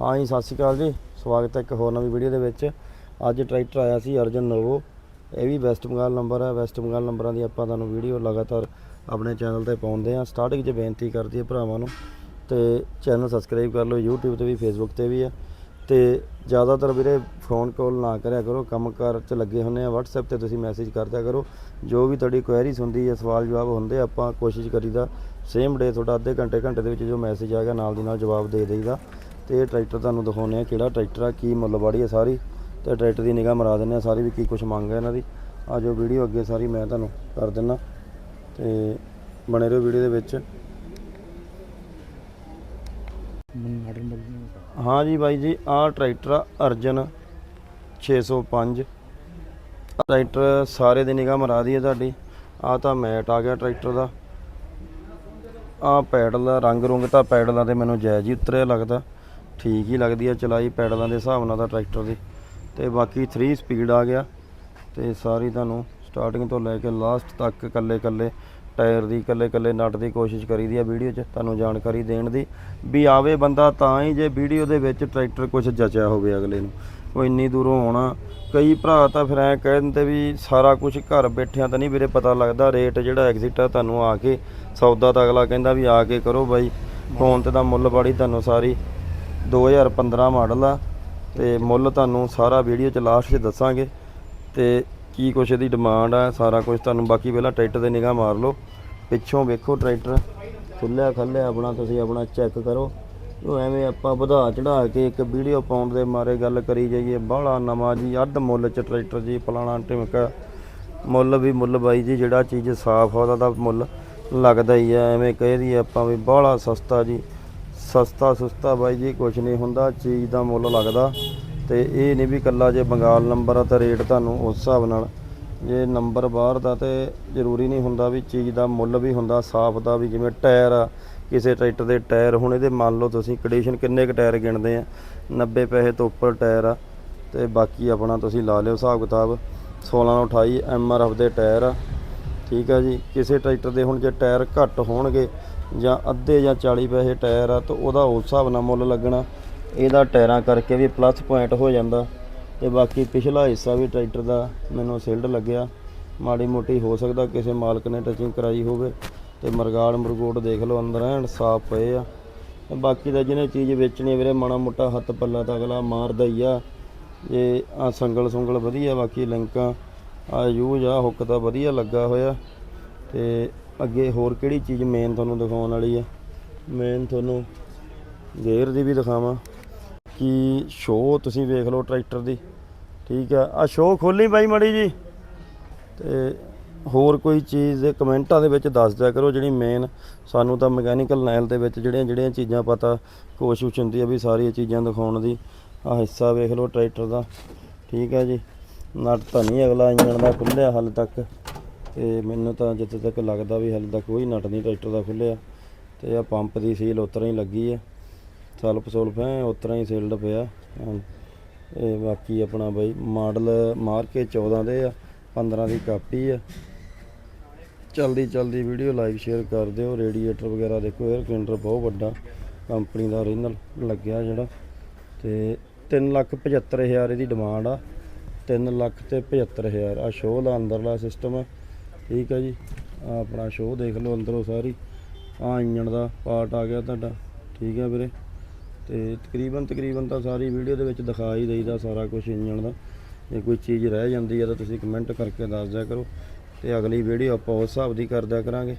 ਹਾਂ ਜੀ, ਸਤਿ ਸ਼੍ਰੀ ਅਕਾਲ ਜੀ। ਸਵਾਗਤ ਹੈ ਇੱਕ ਹੋਰ ਨਵੀਂ ਵੀਡੀਓ ਦੇ ਵਿੱਚ। ਅੱਜ ਟਰੈਕਟਰ ਆਇਆ ਸੀ ਅਰਜਨ ਨੋਵੋ। ਇਹ ਵੀ ਵੈਸਟ ਬੰਗਾਲ ਨੰਬਰ ਹੈ। ਵੈਸਟ ਬੰਗਾਲ ਨੰਬਰਾਂ ਦੀ ਆਪਾਂ ਤੁਹਾਨੂੰ ਵੀਡੀਓ ਲਗਾਤਾਰ ਆਪਣੇ ਚੈਨਲ ਤੇ ਪਾਉਂਦੇ ਆ ਸਟਾਰਟਿੰਗ 'ਚ ਬੇਨਤੀ ਕਰਦੀ ਹੈ ਭਰਾਵਾਂ ਨੂੰ ਤੇ ਚੈਨਲ ਸਬਸਕ੍ਰਾਈਬ ਕਰ ਲਓ। YouTube ਤੇ ਵੀ, Facebook ਤੇ ਵੀ ਆ ਤੇ ਜ਼ਿਆਦਾਤਰ ਵੀਰੇ ਫੋਨ ਕਾਲ ਨਾ ਕਰਿਆ ਕਰੋ। ਕੰਮਕਾਰ 'ਚ ਲੱਗੇ ਹੁੰਦੇ ਆ WhatsApp ਤੇ ਤੁਸੀਂ ਮੈਸੇਜ ਕਰਦਿਆ ਕਰੋ। ਜੋ ਵੀ ਤੁਹਾਡੀ ਕੁਐਰੀਜ਼ ਹੁੰਦੀ ਹੈ, ਸਵਾਲ ਜਵਾਬ ਹੁੰਦੇ ਆਪਾਂ ਕੋਸ਼ਿਸ਼ ਕਰੀਦਾ ਸੇਮ ਡੇ ਤੁਹਾਡਾ ਅੱਧੇ ਘੰਟੇ ਘੰਟੇ ਦੇ ਵਿੱਚ ਜੋ ਮੈਸੇਜ ਆ ਗਿਆ, ਨਾਲ ਦੀ ਨਾਲ ਜਵਾਬ ਦੇ ਦੇਈਦਾ। ਤੇ ਇਹ ਟਰੈਕਟਰ ਤੁਹਾਨੂੰ ਦਿਖਾਉਂਦੇ ਆ ਕਿਹੜਾ ਟਰੈਕਟਰ ਆ ਕੀ ਮੁੱਲ ਵਾੜੀ ਹੈ ਸਾਰੀ। ਤੇ ਟਰੈਕਟਰ ਦੀ ਨਿਗਾਹ ਮਰਾ ਦਿੰਦੇ ਆ ਸਾਰੀ ਵੀ ਕੀ ਕੁਝ ਮੰਗ ਹੈ ਇਹਨਾਂ ਦੀ। ਆ ਜੋ ਵੀਡੀਓ ਅੱਗੇ ਸਾਰੀ ਮੈਂ ਤੁਹਾਨੂੰ ਕਰ ਦਿੰਦਾ। ਤੇ ਬਣੇ ਰਹੋ ਵੀਡੀਓ ਦੇ ਵਿੱਚ। ਹਾਂ। ਜੀ ਬਾਈ ਜੀ ਆਹ ਟਰੈਕਟਰ ਆ ਅਰਜਨ 605 ਟਰੈਕਟਰ ਸਾਰੇ ਦੀ ਨਿਗਾਹ ਮਰਾ ਦੀ ਹੈ ਤੁਹਾਡੀ। ਆ ਤਾਂ ਮੈਟ ਆ ਗਿਆ ਟਰੈਕਟਰ ਦਾ। ਆ ਪੈਡਲ ਰੰਗ ਰੁੰਗ ਤਾਂ ਪੈਡਲਾਂ ਤੇ ਮੈਨੂੰ ਜਾਇਜ਼ ਹੀ ਉਤਰਿਆ ਲੱਗਦਾ। ਠੀਕ ਹੀ ਲੱਗਦੀ ਹੈ ਚਲਾਈ ਪੈਡਲਾਂ ਦੇ ਹਿਸਾਬ ਨਾਲ ਤਾਂ ਟਰੈਕਟਰ ਦੀ। ਤੇ ਬਾਕੀ 3 ਸਪੀਡ ਆ ਗਿਆ। ਤੇ ਸਾਰੀ ਤੁਹਾਨੂੰ ਸਟਾਰਟਿੰਗ ਤੋਂ ਲੈ ਕੇ ਲਾਸਟ ਤੱਕ ਕੱਲੇ ਕੱਲੇ ਟਾਇਰ ਦੀ ਕੱਲੇ ਕੱਲੇ ਨਟ ਦੀ ਕੋਸ਼ਿਸ਼ ਕਰੀਦੀ ਆ ਵੀਡੀਓ 'ਚ, ਤੁਹਾਨੂੰ ਜਾਣਕਾਰੀ ਦੇਣ ਦੀ। ਵੀ ਆਵੇ ਬੰਦਾ ਤਾਂ ਹੀ ਜੇ ਵੀਡੀਓ ਦੇ ਵਿੱਚ ਟਰੈਕਟਰ ਕੁਝ ਜਚਿਆ ਹੋਵੇ ਅਗਲੇ ਨੂੰ। ਉਹ ਇੰਨੀ ਦੂਰੋਂ ਆਉਣਾ। ਕਈ ਭਰਾ ਤਾਂ ਫਿਰ ਐ ਕਹਿ ਦਿੰਦੇ ਵੀ ਸਾਰਾ ਕੁਝ ਘਰ ਬੈਠਿਆਂ ਤਾਂ ਨਹੀਂ ਵੀਰੇ ਪਤਾ ਲੱਗਦਾ। ਰੇਟ ਜਿਹੜਾ ਐਗਜ਼ਿਟ ਆ ਤੁਹਾਨੂੰ ਆ ਕੇ ਸੌਦਾ ਤਾਂ ਅਗਲਾ ਕਹਿੰਦਾ ਵੀ ਆ ਕੇ ਕਰੋ ਬਾਈ। ਫੋਨ ਤੇ ਤਾਂ ਮੁੱਲ ਬਾੜੀ ਤੁਹਾਨੂੰ ਸਾਰੀ 2015 ਮਾਡਲ ਆ ਤੇ ਮੁੱਲ ਤੁਹਾਨੂੰ ਸਾਰਾ ਵੀਡੀਓ ਚ ਲਾਸਟ 'ਚ ਦੱਸਾਂਗੇ ਤੇ ਕੀ ਕੁਛ ਇਹਦੀ ਡਿਮਾਂਡ ਆ, ਸਾਰਾ ਕੁਝ ਤੁਹਾਨੂੰ ਬਾਕੀ ਪਹਿਲਾਂ ਟਰੈਕਟਰ ਦੇ ਨਿਗਾਹ ਮਾਰ ਲਓ। ਪਿੱਛੋਂ ਵੇਖੋ ਟਰੈਕਟਰ ਖੁੱਲਿਆ ਖੱਲਿਆ ਆਪਣਾ, ਤੁਸੀਂ ਆਪਣਾ ਚੈੱਕ ਕਰੋ। ਉਹ ਐਵੇਂ ਆਪਾਂ ਵਧਾ ਚੜਾ ਕੇ ਇੱਕ ਵੀਡੀਓ ਪਾਉਣ ਦੇ ਮਾਰੇ ਗੱਲ ਕਰੀ ਜਾਈਏ, ਬਾਹਲਾ ਨਵਾਂ ਜੀ, ਅੱਧ ਮੁੱਲ ਚ ਟਰੈਕਟਰ ਜੀ, ਫਲਾਣਾ ਟਿਮਕਾ। ਮੁੱਲ ਵੀ ਮੁੱਲ ਬਾਈ ਜੀ, ਜਿਹੜਾ ਚੀਜ਼ ਸਾਫ਼ ਆ, ਉਹਦਾ ਤਾਂ ਮੁੱਲ ਲੱਗਦਾ ਹੀ ਆ, ਐਵੇਂ ਕਹਿ ਦਈਏ ਆਪਾਂ ਵੀ ਬਾਹਲਾ ਸਸਤਾ ਜੀ। ਸਸਤਾ ਸੁਸਤਾ ਬਾਈ ਜੀ ਕੁਝ ਨਹੀਂ ਹੁੰਦਾ, ਚੀਜ਼ ਦਾ ਮੁੱਲ ਲੱਗਦਾ ਤੇ ਇਹ ਨਹੀਂ ਵੀ ਕੱਲਾ ਜੇ ਬੰਗਾਲ ਨੰਬਰ ਆ ਤਾਂ ਰੇਟ ਤੁਹਾਨੂੰ ਉਸ ਹਿਸਾਬ ਨਾਲ ਜੇ ਨੰਬਰ ਬਾਹਰ ਦਾ ਤੇ ਜ਼ਰੂਰੀ ਨਹੀਂ ਹੁੰਦਾ ਵੀ ਚੀਜ਼ ਦਾ ਮੁੱਲ ਵੀ ਹੁੰਦਾ, ਸਾਫ਼ ਦਾ ਵੀ ਜਿਵੇਂ ਟਾਇਰ ਆ, ਕਿਸੇ ਟਰੈਕਟਰ ਦੇ ਟਾਇਰ, ਹੁਣ ਇਹਦੇ ਮੰਨ ਲਓ ਤੁਸੀਂ ਕੰਡੀਸ਼ਨ ਕਿੰਨੇ ਕੁ ਟਾਇਰ ਗਿਣਦੇ ਆ 90 ਪੈਸੇ ਤੋਂ ਉੱਪਰ ਟਾਇਰ ਆ ਤੇ ਬਾਕੀ ਆਪਣਾ ਤੁਸੀਂ ਲਾ ਲਿਓ ਹਿਸਾਬ ਕਿਤਾਬ 16 ਤੋਂ 28 ਐਮਆਰਐਫ ਦੇ ਟਾਇਰ ਆ, ਠੀਕ ਆ ਜੀ, ਕਿਸੇ ਟਰੈਕਟਰ ਦੇ ਹੁਣ ਜੇ ਟਾਇਰ ਘੱਟ ਹੋਣਗੇ ਜਾਂ ਅੱਧੇ ਜਾਂ 40 ਪੈਸੇ ਟਾਇਰ ਆ ਤਾਂ ਉਹਦਾ ਉਸ ਹਿਸਾਬ ਨਾਲ ਮੁੱਲ ਲੱਗਣਾ। ਇਹਦਾ ਟਾਇਰਾਂ ਕਰਕੇ ਵੀ ਪਲੱਸ ਪੁਆਇੰਟ ਹੋ ਜਾਂਦਾ। ਤੇ ਬਾਕੀ ਪਿਛਲਾ ਹਿੱਸਾ ਵੀ ਟਰੈਕਟਰ ਦਾ ਮੈਨੂੰ ਸਿਲਡ ਲੱਗਿਆ। ਮਾੜੀ ਮੋਟੀ ਹੋ ਸਕਦਾ ਕਿਸੇ ਮਾਲਕ ਨੇ ਟਚਿੰਗ ਕਰਾਈ ਹੋਵੇ। ਤੇ ਮਰਗਾੜ ਮਰਗੋਟ ਦੇਖ ਲਓ, ਅੰਦਰ ਐਨ ਸਾਫ਼ ਪਏ ਆ। ਤੇ ਬਾਕੀ ਦਾ ਜਿਹਨੇ ਚੀਜ਼ ਵੇਚਣੀ ਵੀਰੇ, ਮਾੜਾ ਮੋਟਾ ਹੱਥ ਪੱਲਾ ਤਾਂ ਅਗਲਾ ਮਾਰਦਾ ਹੀ ਆ। ਇਹ ਆ ਸੰਗਲ ਸੁੰਗਲ ਵਧੀਆ, ਬਾਕੀ ਲਿੰਕਾਂ, ਆ ਯੂਜ ਆ, ਹੁੱਕ ਤਾਂ ਵਧੀਆ ਲੱਗਾ ਹੋਇਆ। ਤੇ ਅੱਗੇ ਹੋਰ ਕਿਹੜੀ ਚੀਜ਼ ਮੇਨ ਤੁਹਾਨੂੰ ਦਿਖਾਉਣ ਵਾਲੀ ਹੈ? ਮੇਨ ਤੁਹਾਨੂੰ ਗੇਅਰ ਦੀ ਵੀ ਦਿਖਾਵਾਂ। ਕਿ ਸ਼ੋ ਤੁਸੀਂ ਵੇਖ ਲਓ ਟਰੈਕਟਰ ਦੀ। ਠੀਕ ਆ ਆ ਸ਼ੋ ਖੋਲੀ ਬਾਈ ਮੜੀ ਜੀ। ਤੇ ਹੋਰ ਕੋਈ ਚੀਜ਼ ਕਮੈਂਟਾਂ ਦੇ ਵਿੱਚ ਦੱਸ ਦਿਆ ਕਰੋ ਜਿਹੜੀ ਮੇਨ ਸਾਨੂੰ ਤਾਂ ਮਕੈਨੀਕਲ ਨਾਇਲ ਦੇ ਵਿੱਚ ਜਿਹੜੀਆਂ ਜਿਹੜੀਆਂ ਚੀਜ਼ਾਂ ਪਤਾ ਕੋਸ਼ਿਸ਼ ਹੁੰਦੀ ਆ ਵੀ ਸਾਰੀਆਂ ਚੀਜ਼ਾਂ ਦਿਖਾਉਣ ਦੀ। ਆ ਹਿੱਸਾ ਵੇਖ ਲਓ ਟਰੈਕਟਰ ਦਾ। ਠੀਕ ਹੈ ਜੀ। ਨਟ ਤਾਂ ਨਹੀਂ ਅਗਲਾ ਇੰਜਣ ਦਾ ਖੁੱਲਿਆ ਹਾਲੇ ਤੱਕ। ਤੇ ਮੈਨੂੰ ਤਾਂ ਜਿੱਥੇ ਤੱਕ ਲੱਗਦਾ ਵੀ ਹਾਲੇ ਤੱਕ ਕੋਈ ਨਟ ਨਹੀਂ, ਟਰੈਕਟਰ ਦਾ ਖੁੱਲਿਆ ਤੇ ਆ ਪੰਪ ਦੀ ਸੀਲ ਉਤਰਾ ਹੀ ਲੱਗੀ ਆ। ਸਲਫ ਸੁਲਫ ਹੈ ਉਤਰਾ ਹੀ ਸੀਲਡ ਪਿਆ। ਇਹ ਬਾਕੀ ਆਪਣਾ ਬਾਈ ਮਾਡਲ ਮਾਰ ਕੇ 14 ਦੇ ਆ 15 ਦੀ ਕਾਪੀ ਆ। ਚਲਦੀ ਚਲਦੀ ਵੀਡੀਓ ਲਾਈਕ ਸ਼ੇਅਰ ਕਰ ਦਿਓ। ਰੇਡੀਏਟਰ ਵਗੈਰਾ ਦੇਖੋ 에ਅਰ ਕਲਿੰਡਰ ਬਹੁਤ ਵੱਡਾ ਕੰਪਨੀ ਦਾ ਓਰੀਜਨਲ ਲੱਗਿਆ ਜਿਹੜਾ। ਤੇ 375000 ਇਹਦੀ ਡਿਮਾਂਡ ਆ। 3 ਲੱਖ ਤੇ 75000 ਆ ਸ਼ੋਅ ਦਾ ਅੰਦਰਲਾ ਸਿਸਟਮ ਹੈ ਠੀਕ ਹੈ ਜੀ। ਆ ਆਪਣਾ ਸ਼ੋਅ ਦੇਖ ਲਓ ਅੰਦਰੋਂ ਸਾਰੀ। ਆ ਇੰਜਣ ਦਾ ਪਾਰਟ ਆ ਗਿਆ ਤੁਹਾਡਾ। ਠੀਕ ਹੈ ਵੀਰੇ। ਤੇ ਤਕਰੀਬਨ ਤਕਰੀਬਨ ਤਾਂ ਸਾਰੀ ਵੀਡੀਓ ਦੇ ਵਿੱਚ ਦਿਖਾ ਹੀ ਦਈਦਾ ਸਾਰਾ ਕੁਝ ਇੰਜਣ ਦਾ। ਜੇ ਕੋਈ ਚੀਜ਼ ਰਹਿ ਜਾਂਦੀ ਹੈ ਤਾਂ ਤੁਸੀਂ ਕਮੈਂਟ ਕਰਕੇ ਦੱਸ ਦਿਆ ਕਰੋ। ਤੇ ਅਗਲੀ ਵੀਡੀਓ ਆਪਾਂ ਉਸ ਹਿਸਾਬ ਦੀ ਕਰਦਿਆ ਕਰਾਂਗੇ।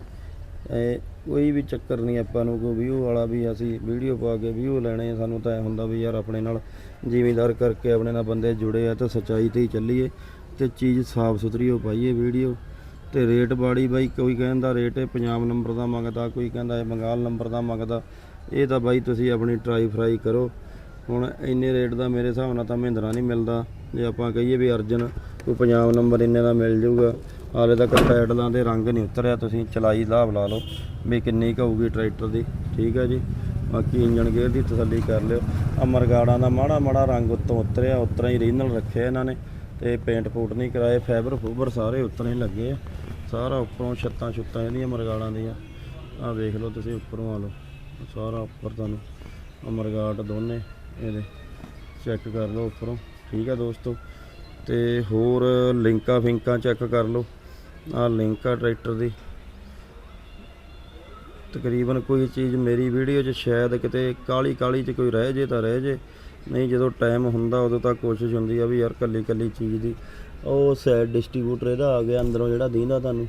ਇਹ ਕੋਈ ਵੀ ਚੱਕਰ ਨਹੀਂ ਆਪਾਂ ਨੂੰ ਕੋਈ ਵਿਊ ਵਾਲਾ ਵੀ ਅਸੀਂ ਵੀਡੀਓ ਪਾ ਕੇ ਵਿਊ ਲੈਣੇ ਆ, ਸਾਨੂੰ ਤਾਂ ਐ ਹੁੰਦਾ ਵੀ ਯਾਰ ਆਪਣੇ ਨਾਲ ਜ਼ਿਮੀਂਦਾਰ ਕਰਕੇ ਆਪਣੇ ਨਾਲ ਬੰਦੇ ਜੁੜੇ ਆ ਤਾਂ ਸੱਚਾਈ ਤੇ ਹੀ ਚੱਲੀਏ ਤੇ ਚੀਜ਼ ਸਾਫ਼ ਸੁਥਰੀ ਹੋ ਪਾਈਏ ਵੀਡੀਓ ਤੇ ਰੇਟ ਬਾੜੀ ਬਾਈ ਕੋਈ ਕਹਿੰਦਾ ਰੇਟ ਇਹ ਪੰਜਾਬ ਨੰਬਰ ਦਾ ਮੰਗਦਾ, ਕੋਈ ਕਹਿੰਦਾ ਇਹ ਬੰਗਾਲ ਨੰਬਰ ਦਾ ਮੰਗਦਾ, ਇਹ ਤਾਂ ਬਾਈ ਤੁਸੀਂ ਆਪਣੀ ਟਰਾਈ ਫਰਾਈ ਕਰੋ। ਹੁਣ ਇੰਨੇ ਰੇਟ ਦਾ ਮੇਰੇ ਹਿਸਾਬ ਨਾਲ ਤਾਂ ਮਹਿੰਦਰਾ ਨਹੀਂ ਮਿਲਦਾ। ਜੇ ਆਪਾਂ ਕਹੀਏ ਵੀ ਅਰਜਨ, ਕੋਈ ਪੰਜਾਬ ਨੰਬਰ ਇੰਨੇ ਦਾ ਮਿਲ ਜਾਊਗਾ, ਹਾਲੇ ਤੱਕ ਪੈਡਲਾਂ ਦੇ ਰੰਗ ਨਹੀਂ ਉਤਰਿਆ, ਤੁਸੀਂ ਚਲਾਈ ਹਿਸਾਬ ਲਾ ਲਓ ਵੀ ਕਿੰਨੀ ਕੁ ਹੋਊਗੀ ਟਰੈਕਟਰ ਦੀ, ਠੀਕ ਹੈ ਜੀ? ਬਾਕੀ ਇੰਜਨ ਗੇਅਰ ਦੀ ਤਸੱਲੀ ਕਰ ਲਿਓ। ਅਮਰਗਾੜਾਂ ਦਾ ਮਾੜਾ ਮਾੜਾ ਰੰਗ ਉੱਤੋਂ ਉਤਰਿਆ ਉਤਰਾ ਹੀ ਰੀਜਨਲ ਰੱਖਿਆ ਇਹਨਾਂ ਨੇ ਤੇ ਪੇਂਟ ਪੂਟ ਨਹੀਂ ਕਰਾਏ ਫਾਈਬਰ ਫੂਬਰ ਸਾਰੇ ਉਤਰਾ ਲੱਗੇ ਆ। ਸਾਰਾ ਉੱਪਰੋਂ ਛੱਤਾਂ ਛੁੱਤਾਂ ਇਹਦੀਆਂ ਮਰਗਾੜਾਂ ਦੀਆਂ ਆ ਵੇਖ ਲਓ ਤੁਸੀਂ ਉੱਪਰੋਂ ਆ ਲਓ। ਸਾਰਾ ਉੱਪਰ ਤੁਹਾਨੂੰ ਅਮਰਗਾਟ ਦੋਨੇ ਇਹਦੇ ਚੈੱਕ ਕਰ ਲਓ ਉੱਪਰੋਂ। ਠੀਕ ਆ ਦੋਸਤੋ? ਤੇ ਹੋਰ ਲਿੰਕਾਂ ਫਿੰਕਾਂ ਚੈੱਕ ਕਰ ਲਓ। ਆ ਲਿੰਕ ਆ ਟਰੈਕਟਰ ਦੀ। ਤਕਰੀਬਨ ਕੋਈ ਚੀਜ਼ ਮੇਰੀ ਵੀਡੀਓ 'ਚ ਸ਼ਾਇਦ ਕਿਤੇ ਕਾਲੀ ਕਾਲੀ 'ਚ ਕੋਈ ਰਹਿ ਜੇ ਤਾਂ ਰਹਿ ਜੇ। ਨਹੀਂ, ਜਦੋਂ ਟਾਈਮ ਹੁੰਦਾ ਉਦੋਂ ਤਾਂ ਕੋਸ਼ਿਸ਼ ਹੁੰਦੀ ਆ ਵੀ ਯਾਰ ਕੱਲੀ ਕੱਲੀ ਚੀਜ਼ ਦੀ ਉਹ ਸਾਈਡ ਡਿਸਟ੍ਰੀਬਿਊਟਰ ਇਹਦਾ ਆ ਗਿਆ, ਅੰਦਰੋਂ ਜਿਹੜਾ ਦੀਂਦਾ ਤੁਹਾਨੂੰ।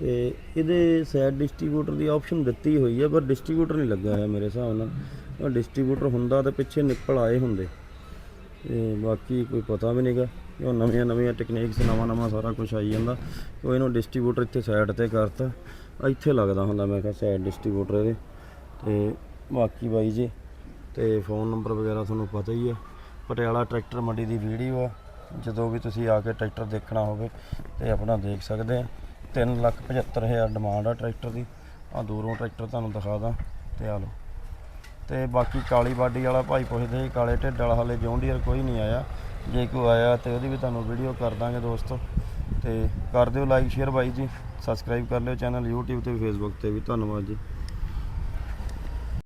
ਤੇ ਇਹਦੇ ਸਾਈਡ ਡਿਸਟ੍ਰੀਬਿਊਟਰ ਦੀ ਆਪਸ਼ਨ ਦਿੱਤੀ ਹੋਈ ਹੈ ਪਰ ਡਿਸਟ੍ਰੀਬਿਊਟਰ ਨਹੀਂ ਲੱਗਾ ਹੋਇਆ ਮੇਰੇ ਹਿਸਾਬ ਨਾਲ। ਉਹ ਡਿਸਟ੍ਰੀਬਿਊਟਰ ਹੁੰਦਾ ਤਾਂ ਪਿੱਛੇ ਨਿੱਪਲ ਆਏ ਹੁੰਦੇ। ਤੇ ਬਾਕੀ ਕੋਈ ਪਤਾ ਵੀ ਨਹੀਂਗਾ। ਉਹ ਨਵੀਆਂ ਨਵੀਆਂ ਟੈਕਨੀਕਸ ਨਵਾਂ ਨਵਾਂ ਸਾਰਾ ਕੁਝ ਆਈ ਜਾਂਦਾ। ਉਹ ਇਹਨੂੰ ਡਿਸਟ੍ਰੀਬਿਊਟਰ ਇੱਥੇ ਸਾਈਡ ਤੇ ਕਰਤਾ। ਇੱਥੇ ਲੱਗਦਾ ਹੁੰਦਾ, ਮੈਂ ਕਿਹਾ ਸਾਈਡ ਡਿਸਟ੍ਰੀਬਿਊਟਰ ਇਹਦੇ। ਤੇ ਬਾਕੀ ਬਾਈ ਜੀ, ਤੇ ਫੋਨ ਨੰਬਰ ਵਗੈਰਾ ਤੁਹਾਨੂੰ ਪਤਾ ਹੀ ਹੈ ਪਟਿਆਲਾ ਟਰੈਕਟਰ ਮੰਡੀ ਦੀ ਵੀਡੀਓ ਆ। ਜਦੋਂ ਵੀ ਤੁਸੀਂ ਆ ਕੇ ਟਰੈਕਟਰ ਦੇਖਣਾ ਹੋਵੇ ਤੇ ਆਪਣਾ ਦੇਖ ਸਕਦੇ ਆ। 375000 ਡਿਮਾਂਡ ਆ ਟਰੈਕਟਰ ਦੀ। ਆ ਦੂਰੋਂ ਟਰੈਕਟਰ ਤੁਹਾਨੂੰ ਦਿਖਾ ਦਾਂ ਤੇ ਆ ਲਓ। ਤੇ ਬਾਕੀ ਕਾਲੀ ਬਾਡੀ ਵਾਲਾ ਭਾਈ ਪੁੱਛਦੇ ਸੀ, ਕਾਲੇ ਢਿੱਡ ਵਾਲਾ ਹਲੇ ਜੌਂਡੀਅਰ ਕੋਈ ਨਹੀਂ ਆਇਆ। ਜੇ ਕੋਈ ਆਇਆ ਤੇ ਉਹਦੀ ਵੀ ਤੁਹਾਨੂੰ ਵੀਡੀਓ ਕਰ ਦਾਂਗੇ ਦੋਸਤੋ। ਤੇ ਕਰ ਦਿਓ ਲਾਈਕ ਸ਼ੇਅਰ ਬਾਈ ਜੀ। ਸਬਸਕ੍ਰਾਈਬ ਕਰ ਲਿਓ ਚੈਨਲ YouTube ਤੇ ਵੀ ਫੇਸਬੁੱਕ ਤੇ ਵੀ ਧੰਨਵਾਦ ਜੀ।